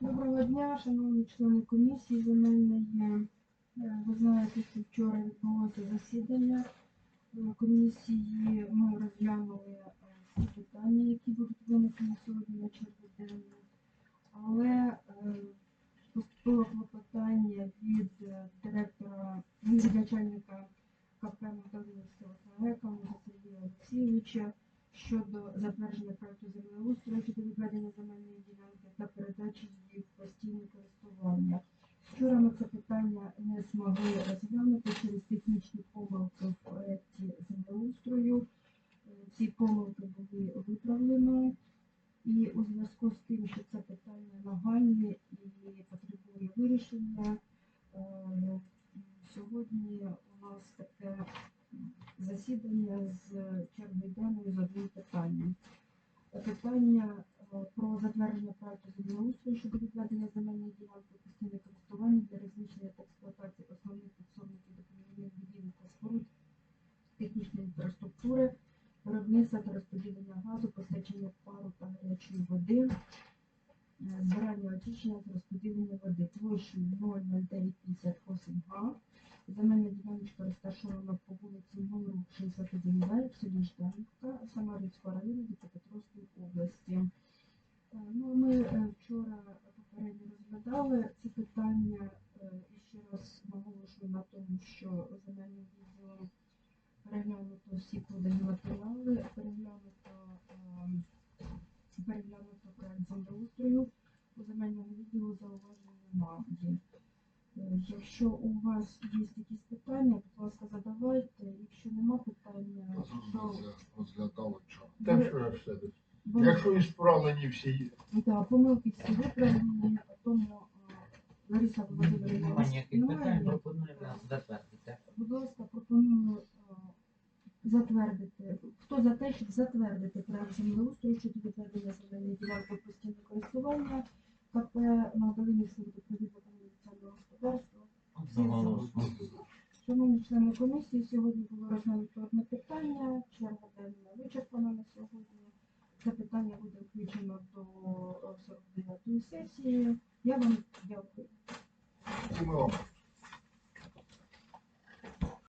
Доброго дня, шановні члени комісії земельної. Е, Ви знаєте, що вчора відбулося засідання е, комісії. Ми розглянули е, всі питання, які будуть винесені сьогодні на чергу денну. Але поступило клопотання від директора, від начальника КП Кам'янця Сергія Олексійовича щодо затвердження проекту землеустрою щодо відведення земельної ділянки та передачі її в постійне користування. Вчора ми це питання не змогли розглянути через технічні помилки в проєкті землеустрою. Ці помилки були виправлені. І у зв'язку з тим, що це питання нагальне і потребує вирішення, е, сьогодні у нас таке засідання з черги денної з одним питанням. Питання е, про затвердження проекту землеустрою щодо відведення земельної ділянки постійне користування для розміщення та експлуатації основних підсобників допоміжних будівель та споруд технічної інфраструктури, виробництва та розподілення газу, постачання пару та гарячої води, е, збирання очищення та розподілення води площею 00958 га. Земельна діляночка розташована по вулиці Муру, 61 Б, в селі Жданівка, Самарівського району Дніпропетровської області. Е, Ну, ми е, вчора попередньо розглядали ці питання е, і ще раз наголошую на тому, що земельним відділом переглянуто всі подані матеріали, переглянуто, переглянуто проект землеустрою. У земельному відділу зауважень немає. Якщо у вас є якісь питання, будь ласка, задавайте. Якщо нема питання, то розглядали вчора. Так що ж все. бо- Якщо і справлені всі, да, помилки всі виправлені, а тому Лариса Володимирівна, Немає вас ніяких питань, немає? затвердити. Будь ласка, пропоную затвердити. Хто за те, щоб затвердити проект землеустрою щодо відведення земельної ділянки в постійне користування КП водопровідного комунікаційного господарства? Одноголосно. Шановні члени комісії, сьогодні було розглянуто одне питання, черга денна вичерпана на сьогодні. Це питання буде включено до е, 49-ї сесії. Я вам дякую. Дякую вам